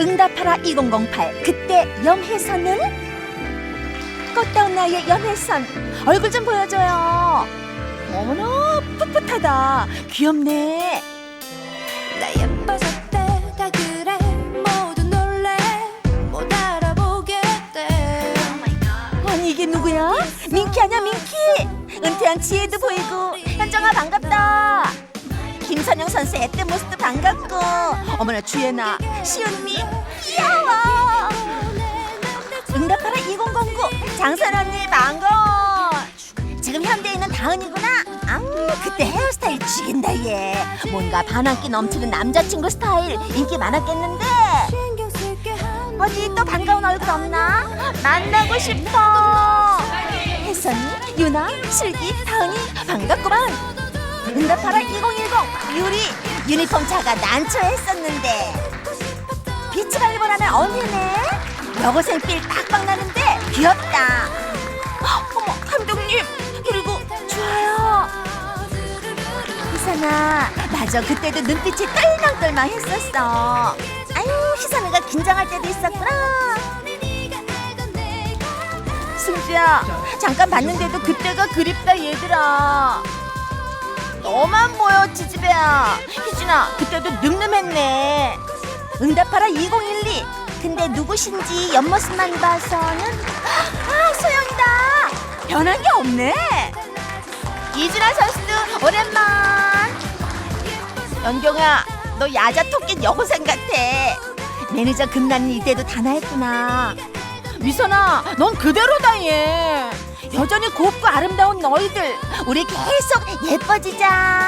응답하라 2008 그때 염혜선은? 꽃다운 나의 염혜선. 얼굴 좀 보여줘요. 어머나 풋풋하다. 귀엽네. 나 예뻐졌대 다 그래. 모두 놀래. 못 알아보게 돼 아니 이게 누구야? 민키 아니야 민키? 은퇴한 지혜도 보이고. 현정아 반갑다 김선영 선수 애때 모습도 반갑고 어머나 주연아 시은미 귀여워 응답하라 2009 장선 언니 반가워 지금 현대에 있는 다은이구나 아우 그때 헤어스타일 죽인다 얘 뭔가 반항기 넘치는 남자친구 스타일 인기 많았겠는데 어디 또 반가운 얼굴 없나? 만나고 싶어. 혜선이, 유나, 슬기, 다은이 반갑구만. 응답하라 2010 유리 유니폼 차가 난처했었는데 비치발리볼하는 언니네. 여고생 필 빡빡 나는데 귀엽다. 헉, 어머 감독님 그리고 좋아요. 희선아, 맞아 그때도 눈빛이 똘망똘망했었어. 아유 희선이가 긴장할 때도 있었구나. 승주야, 잠깐 봤는데도 그때가 그립다 얘들아. 너만 보여 지지배야. 희진아, 그때도 늠름했네. 응답하라 2012. 근데 누구신지 옆모습만 봐서는 아 소영이다. 변한 게 없네. 이준아 선수도 오랜만. 연경아, 너 야자 토끼 여고생 같아. 매니저 금나는 이때도 단아했구나. 미선아, 넌 그대로다 얘. 여전히 곱고 아름다운 너희들, 우리 계속 예뻐지자.